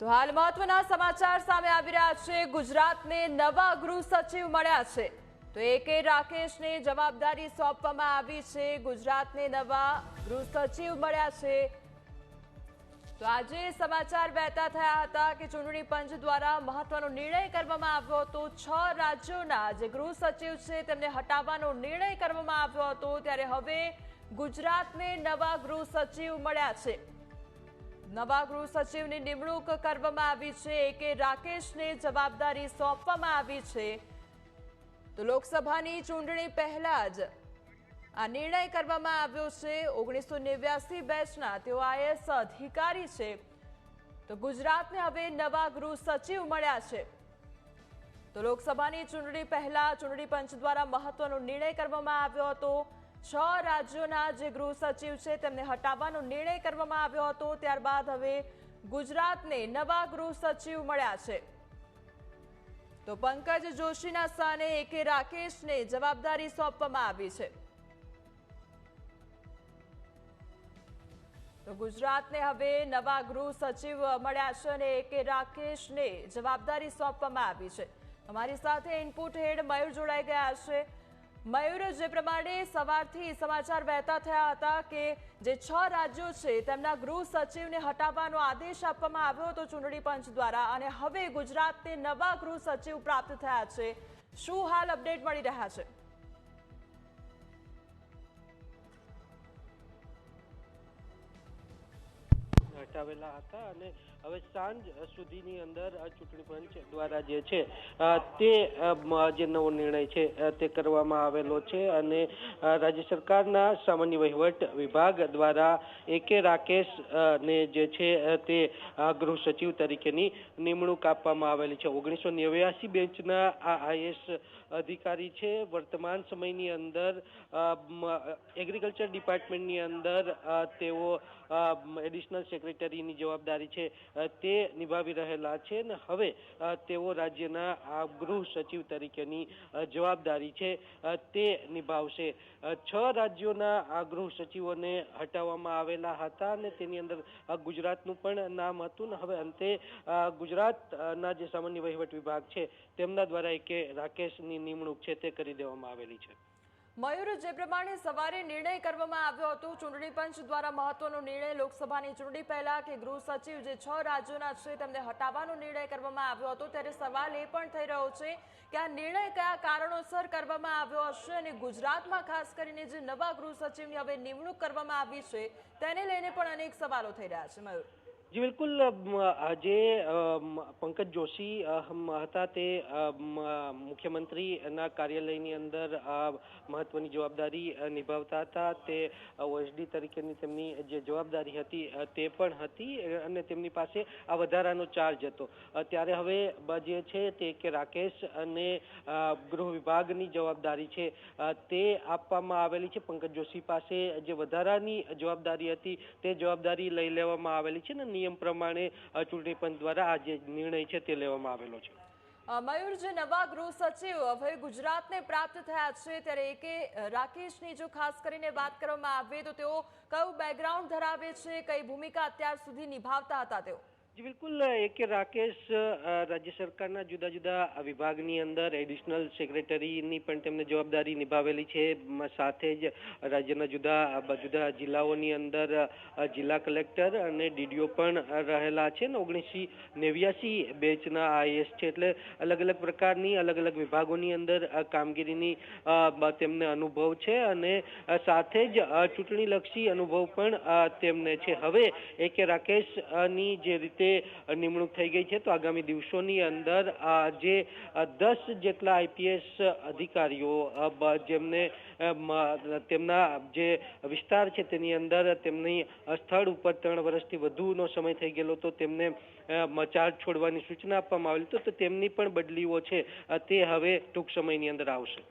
તો હાલ મહત્વના સમાચાર સામે આવી રહ્યા છે. ગુજરાતને નવા ગૃહ સચિવ મળ્યા છે. તો એ કે રાકેશને જવાબદારી સોંપવામાં આવી છે. ગુજરાતને નવા ગૃહ સચિવ મળ્યા છે. તો આજે સમાચાર વહેતા થયા હતા કે ચૂંટણી પંચ દ્વારા મહત્વનો નિર્ણય કરવામાં આવ્યો હતો. છ રાજ્યોના જે ગૃહ સચિવ છે તેમને હટાવવાનો નિર્ણય કરવામાં આવ્યો હતો. ત્યારે હવે ગુજરાતને નવા ગૃહ સચિવ મળ્યા છે. નવા ગૃહ સચિવની નિમણૂક કરવામાં આવી છે. કે રાકેશને જવાબદારી સોંપવામાં આવી છે. તો લોકસભાની ચૂંટણી પહેલા જ આ નિર્ણય કરવામાં આવ્યો છે. ઓગણીસો નેવ્યાસી બેચના તેઓ આઈએસ અધિકારી છે. તો ગુજરાતને હવે નવા ગૃહ સચિવ મળ્યા છે. તો લોકસભાની ચૂંટણી પહેલા ચૂંટણી પંચ દ્વારા મહત્વનો નિર્ણય કરવામાં આવ્યો હતો. છ રાજ્યોના જે ગૃહ સચિવ છે, તેમને હટાવવાનો નિર્ણય કરવામાં આવ્યો હતો. ત્યારબાદ હવે ગુજરાતને નવા ગૃહ સચિવ મળ્યા છે. તો પંકજ જોશીના સ્થાને એ કે રાકેશને જવાબદારી સોંપવામાં આવી છે. તો ગુજરાતને હવે નવા ગૃહ સચિવ મળ્યા છે અને એ કે રાકેશને જવાબદારી સોંપવામાં આવી છે. અમારી સાથે ઇનપુટ હેડ મયુર જોડાઈ ગયા છે. મયુર, જે પ્રમાણે સવારથી સમાચાર વહેતા થયા હતા કે જે છ રાજ્યો છે, તેમના ગૃહ સચિવને હટાવવાનો આદેશ આપવામાં આવ્યો હતો ચૂંટણી પંચ દ્વારા અને હવે ગુજરાતને નવા ગૃહ સચિવ પ્રાપ્ત થયા છે. શું હાલ અપડેટ મળી રહ્યા છે? હટાવેલા હતા અને હવે સાંજ સુધીની અંદર ચૂંટણી પંચ દ્વારા જે છે તે જે નવો નિર્ણય છે તે કરવામાં આવેલો છે અને રાજ્ય સરકારના સામાન્ય વહીવટ વિભાગ દ્વારા એ કે રાકેશ ને જે છે તે ગૃહ સચિવ તરીકેની નિમણૂક આપવામાં આવેલી છે. ઓગણીસો નેવ્યાસી બેન્ચના આ આઈએસ અધિકારી છે. વર્તમાન સમયની અંદર એગ્રીકલ્ચર ડિપાર્ટમેન્ટની અંદર તેઓ એડિશનલ સેક્રેટરીની જવાબદારી છે તે નિભાવી રહેલા છે અને હવે તેઓ રાજ્યના આ ગૃહ સચિવ તરીકેની જવાબદારી છે તે નિભાવશે. છ રાજ્યોના આ ગૃહ સચિવોને હટાવવામાં આવેલા હતા અને તેની અંદર ગુજરાતનું પણ નામ હતું ને હવે અંતે ગુજરાતના જે સામાન્ય વહીવટ વિભાગ છે, તેમના દ્વારા કે રાકેશની નિમણૂક છે તે કરી દેવામાં આવેલી છે. મયુર, જે પ્રમાણે સવારે નિર્ણય કરવામાં આવ્યો હતો, ચૂંટણી પંચ દ્વારા મહત્વનો નિર્ણય લોકસભાની ચૂંટણી પહેલા કે ગૃહ સચિવ જે છ રાજ્યોના છે તેમને હટાવવાનો નિર્ણય કરવામાં આવ્યો હતો. ત્યારે સવાલ એ પણ થઈ રહ્યો છે કે આ નિર્ણય કયા કારણોસર કરવામાં આવ્યો હશે અને ગુજરાતમાં ખાસ કરીને જે નવા ગૃહ સચિવની હવે નિમણૂક કરવામાં આવી છે, તેને લઈને પણ અનેક સવાલો થઈ રહ્યા છે. મયુર. જી બિલકુલ આજે પંકજ જોશી હતા તે મુખ્યમંત્રીના કાર્યાલયની અંદર મહત્વની જવાબદારી નિભાવતા હતા તે ઓએસડી તરીકેની તેમની જે જવાબદારી હતી તે પણ હતી અને તેમની પાસે આ વધારાનો ચાર્જ હતો. ત્યારે હવે જે છે તે કે રાકેશ અને ગૃહ વિભાગની જવાબદારી છે. તે આપવામાં આવેલી છે, પંકજ જોશી પાસે જે વધારાની જવાબદારી હતી, તે જવાબદારી લઈ લેવામાં આવેલી છે ને નિયમ પ્રમાણે ચૂંટણી પંચ દ્વારા આ જે નિર્ણય છે તે લેવામાં આવેલો છે. મયુર જે નવા ગૃહ સચિવ હવે ગુજરાતને પ્રાપ્ત થયા છે ત્યારે એ કે અ, રાકેશની જો ખાસ કરીને વાત કરવામાં આવે તો તેઓ કયું બેકગ્રાઉન્ડ ધરાવે છે કઈ ભૂમિકા અત્યાર સુધી નિભાવતા હતા તેઓ? જી, બિલકુલ એ કે રાકેશ રાજ્ય સરકારના જુદા જુદા વિભાગની અંદર એડિશનલ સેક્રેટરીની પણ તેમને જવાબદારી નિભાવેલી છે. સાથે જ રાજ્યના જુદા જુદા જિલ્લાઓની અંદર જિલ્લા કલેક્ટર અને ડીડીઓ પણ રહેલા છે ને ઓગણીસી નેવ્યાસી બેચના આઈએસ છે. એટલે અલગ અલગ પ્રકારની, અલગ અલગ વિભાગોની અંદર કામગીરીની તેમને અનુભવ છે અને સાથે જ ચૂંટણીલક્ષી અનુભવ પણ તેમને છે. હવે, એ કે રાકેશની જે રીતે નિમણૂક થઈ ગઈ છે. તો આગામી દિવસોની અંદર આ જે દસ જેટલા આઈપીએસ અધિકારીઓ જેમને તેમના જે વિસ્તાર છે તેની અંદર તેમની સ્થળ ઉપર ત્રણ વર્ષથી વધુનો સમય થઈ ગયેલો તો તેમને ચાર્જ છોડવાની સૂચના આપવામાં આવેલી. તો તો તેમની પણ બદલીઓ છે. તે હવે ટૂંક સમયની અંદર આવશે.